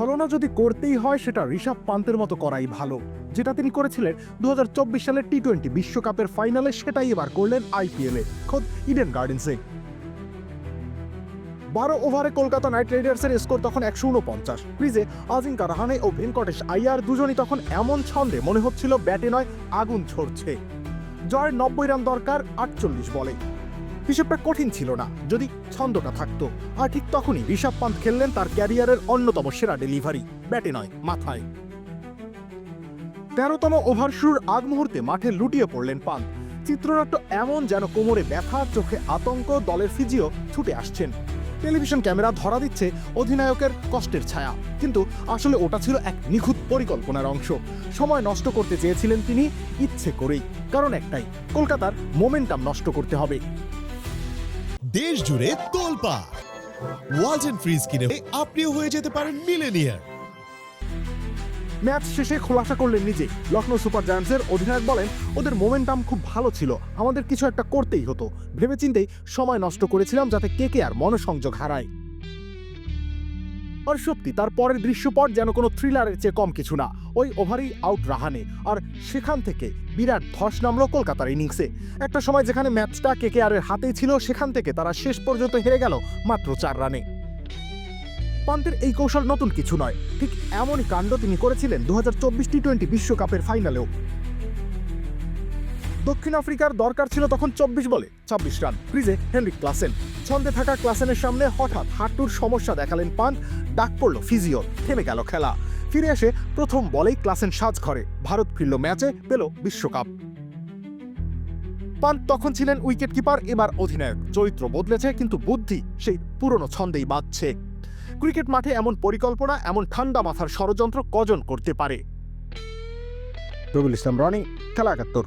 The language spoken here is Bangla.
ছলনা যদি করতেই হয়, সেটা ঋষভ পান্তের মতো করাই ভালো। যেটা তিনি করেছিলেন দু হাজার চব্বিশ সালের টি টোয়েন্টি বিশ্বকাপের ফাইনালে, সেটাই এবার করলেন আইপিএলে খোদ ইডেন গার্ডেন্সে। বারো ওভারে কলকাতা নাইট রাইডার্সের স্কোর তখন একশো উনপঞ্চাশ। ক্রিজে আজিঙ্কা রাহানে ও ভেঙ্কটেশ আইয়ার দুজনই তখন এমন ছন্দে, মনে হচ্ছিল ব্যাটে নয়, আগুন ছড়ছে। জয়ের নব্বই রান দরকার, আটচল্লিশ বলে। হিসেবটা কঠিন ছিল না, যদি ছন্দটা থাকতো। আর ঠিক তখনই ঋষভ পান্ত খেললেন তার ক্যারিয়ারের অন্যতম সেরা ডেলিভারি, ব্যাটে নয়, মাথায়। তেরোতম ওভার শুরুর আগ মুহূর্তে মাঠে লুটিয়ে পড়লেন পান্ত। চিত্রনাট্য এমন যেন কোমরে ব্যথা, চোখে আতঙ্ক, দলের ফিজিও ছুটে আসছেন। টেলিভিশন ক্যামেরা ধরা দিচ্ছে অধিনায়কের কষ্টের ছায়া, কিন্তু আসলে ওটা ছিল এক নিখুঁত পরিকল্পনার অংশ। সময় নষ্ট করতে চেয়েছিলেন তিনি ইচ্ছে করেই, কারণ একটাই, কলকাতার মোমেন্টাম নষ্ট করতে হবে। দেশ জুড়ে তোলপা ওয়াজ এন্ড ফ্রিজ কিনে আপনিও হয়ে যেতে পারেন মিলেনিয়ার ম্যাচ শেষে খোলাসা করলেন নিজে লখনৌ সুপার জায়ান্টসের অধিনায়ক বলেন, ওদের মোমেন্টাম খুব ভালো ছিল। আমাদের কিছু একটা করতেই হতো। ভেবেচিন্তেই সময় নষ্ট করেছিলাম যাতে কে কে আর মনসংযোগ হারায়। আর সত্যি তার পরের দৃশ্যপট যেন কোনো থ্রিলারের চেয়ে কম কিছু না। ওই ওভারেই আউট রাহানে। আর সেখান থেকে বিরাট ধস নামলো কলকাতার ইনিংসে। একটা সময় যেখানে ম্যাচটা কে কে আর এর হাতেই ছিল, সেখান থেকে তারা শেষ পর্যন্ত হেরে গেল মাত্র চার রানে। পান্তের এই কৌশল নতুন কিছু নয়। ঠিক এমনই কাণ্ড তিনি করেছিলেন দু হাজার চব্বিশ টি টোয়েন্টি বিশ্বকাপের ফাইনালেও। দক্ষিণ আফ্রিকার দরকার ছিল তখন চব্বিশ বলে, ছাব্বিশ রান। ক্রিজে Henrique Klaasen. ছন্দে থাকা ক্লাসেনের সামনে হঠাৎ হাঁটুর সমস্যা দেখালেন পান, ডাক পড়ল ফিজিওর থেমে গেল খেলা। ফিরে এসে প্রথম বলেই ক্লাসেন সাজ ঘরে, ভারত ফিরল ম্যাচে, পেল বিশ্বকাপ। পান্ত তখন ছিলেন উইকেট কিপার এবার অধিনায়ক। চরিত্র বদলেছে, কিন্তু বুদ্ধি সেই পুরনো ছন্দেই বাজছে ক্রিকেট মাঠে এমন পরিকল্পনা, এমন ঠান্ডা মাথার ষড়যন্ত্র কজন করতে পারে? রবিউল ইসলাম, রনি, খেলা একাত্তর।